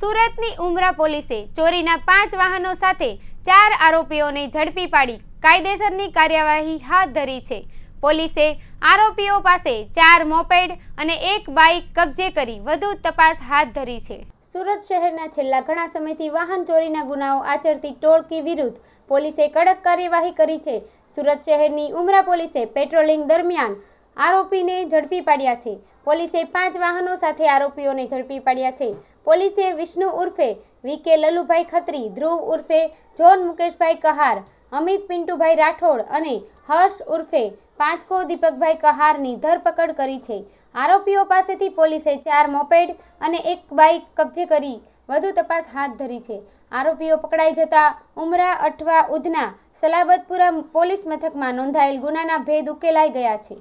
સુરતની ઉમરા પોલીસે ચોરીના પાંચ વાહનો સાથે ચાર આરોપીઓને ઝડપી પાડી કાયદેસરની કાર્યવાહી હાથ ધરી છે. પોલીસે આરોપીઓ પાસે ચાર મોપેડ અને એક બાઇક કબજે કરી વધુ તપાસ હાથ ધરી છે. સુરત શહેરના છેલ્લા ઘણા સમયથી વાહન ચોરીના ગુનાઓ આચરતી ટોળકી વિરુદ્ધ પોલીસે કડક કાર્યવાહી કરી છે. સુરત શહેરની ઉમરા પોલીસે પેટ્રોલિંગ દરમિયાન આરોપીને ઝડપી પાડ્યા છે. પોલીસે પાંચ વાહનો સાથે આરોપીઓને ઝડપી પાડ્યા છે. પોલીસે વિષ્ણુ ઉર્ફે વીકે લલુભાઈ ખત્રી, ધ્રુવ ઉર્ફે જોન મુકેશભાઈ કહાર, અમિત પિન્ટુભાઈ રાઠોડ અને હર્ષ ઉર્ફે પાંચકો દીપકભાઈ કહારની ધરપકડ કરી છે. આરોપીઓ પાસેથી પોલીસે ચાર મોપેડ અને એક બાઇક કબજે કરી વધુ તપાસ હાથ ધરી છે. આરોપીઓ પકડાઈ જતા ઉમરા, અઠવા, ઉધના, સલાબતપુરા પોલીસ મથકમાં નોંધાયેલ ગુનાના ભેદ ઉકેલાઈ ગયા છે.